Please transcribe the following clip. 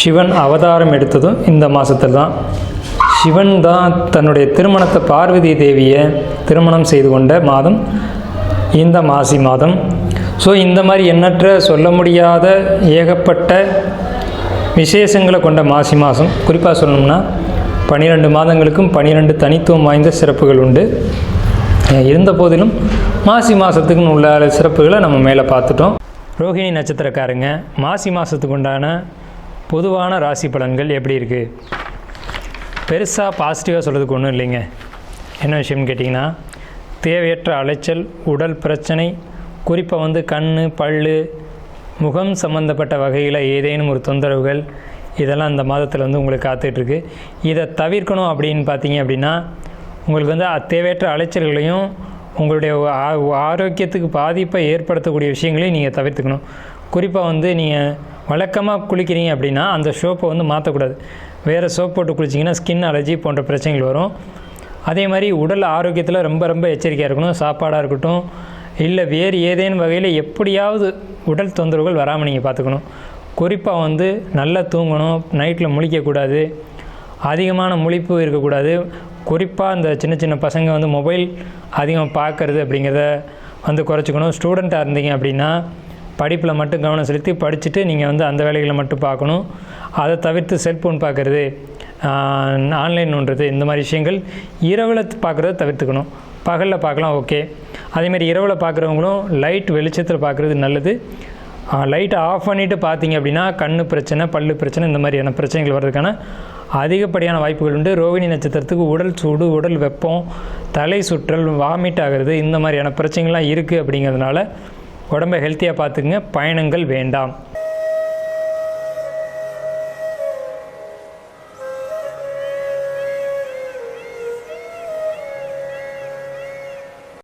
சிவன் அவதாரம் எடுத்ததும் இந்த மாதத்தில் தான். சிவன் தான் தன்னுடைய திருமணத்தை பார்வதி தேவியை திருமணம் செய்து கொண்ட மாதம் இந்த மாசி மாதம். ஸோ இந்த மாதிரி எண்ணற்ற சொல்ல முடியாத ஏகப்பட்ட விசேஷங்களை கொண்ட மாசி மாதம். குறிப்பாக சொல்லணும்னா பன்னிரெண்டு மாதங்களுக்கும் பன்னிரெண்டு தனித்துவம் வாய்ந்த சிறப்புகள் உண்டு. இருந்த போதிலும் மாசி மாதத்துக்குன்னு உள்ள சிறப்புகளை நம்ம மேலே பார்த்துட்டோம். ரோஹிணி நட்சத்திரக்காரங்க மாசி மாதத்துக்கு உண்டான பொதுவான ராசி பலன்கள் எப்படி இருக்குது பெருசாக பாசிட்டிவாக சொல்கிறதுக்கு ஒன்றும் இல்லைங்க. என்ன விஷயம்னு கேட்டிங்கன்னா தேவையற்ற அலைச்சல் உடல் பிரச்சனை குறிப்பாக வந்து கண் பல் முகம் சம்பந்தப்பட்ட வகையில் ஏதேனும் ஒரு தொந்தரவுகள் இதெல்லாம் அந்த மாதத்தில் வந்து உங்களுக்கு காத்துட்ருக்கு இதை தவிர்க்கணும் அப்படின்னு பார்த்தீங்க அப்படின்னா உங்களுக்கு வந்து தேவையற்ற அலைச்சல்களையும் உங்களுடைய ஆரோக்கியத்துக்கு பாதிப்பை ஏற்படுத்தக்கூடிய விஷயங்களையும் நீங்கள் தவிர்த்துக்கணும். குறிப்பாக வந்து நீங்கள் வழக்கமாக குளிக்கிறீங்க அப்படின்னா அந்த சோப்பை வந்து மாற்றக்கூடாது வேறு சோப் போட்டு குளிச்சிங்கன்னா ஸ்கின் அலர்ஜி போன்ற பிரச்சனைகள் வரும். அதே மாதிரி உடல் ஆரோக்கியத்தில் ரொம்ப ரொம்ப எச்சரிக்கையாக இருக்கணும். சாப்பாடாக இருக்கட்டும் இல்லை வேறு ஏதேனும் வகையில் எப்படியாவது உடல் தொந்தரவுகள் வராமல் நீங்கள் பார்த்துக்கணும் குறிப்பாக வந்து நல்லா தூங்கணும் நைட்டில் முழிக்கக்கூடாது அதிகமான முழிப்பு இருக்கக்கூடாது. குறிப்பாக அந்த சின்ன சின்ன பசங்க வந்து மொபைல் அதிகமாக பார்க்கறது அப்படிங்கிறத வந்து குறைச்சிக்கணும். ஸ்டூடெண்ட்டாக இருந்தீங்க அப்படின்னா படிப்பில் மட்டும் கவனம் செலுத்தி படிச்சுட்டு நீங்கள் வந்து அந்த வேலைகளை மட்டும் பார்க்கணும். அதை தவிர்த்து செல்ஃபோன் பார்க்குறது ஆன்லைன் நோண்டுறது இந்த மாதிரி விஷயங்கள் இரவில் பார்க்குறத தவிர்த்துக்கணும். பகலில் பார்க்கலாம் ஓகே அதேமாதிரி இரவில் பார்க்குறவங்களும் லைட் வெளிச்சத்தில் பார்க்குறது நல்லது. லைட்டை ஆஃப் பண்ணிவிட்டு பார்த்தீங்க அப்படின்னா கண்ணு பிரச்சனை பல்லு பிரச்சனை இந்த மாதிரியான பிரச்சனைகள் வர்றதுக்கான அதிகப்படியான வாய்ப்புகள் உண்டு. ரோகிணி நட்சத்திரத்துக்கு உடல் சூடு உடல் வெப்பம் தலை சுற்றல் வாமிட் ஆகிறது இந்த மாதிரியான பிரச்சனைகள்லாம் இருக்குது அப்படிங்கிறதுனால உடம்பை ஹெல்த்தியாக பார்த்துக்குங்க. பயணங்கள் வேண்டாம்.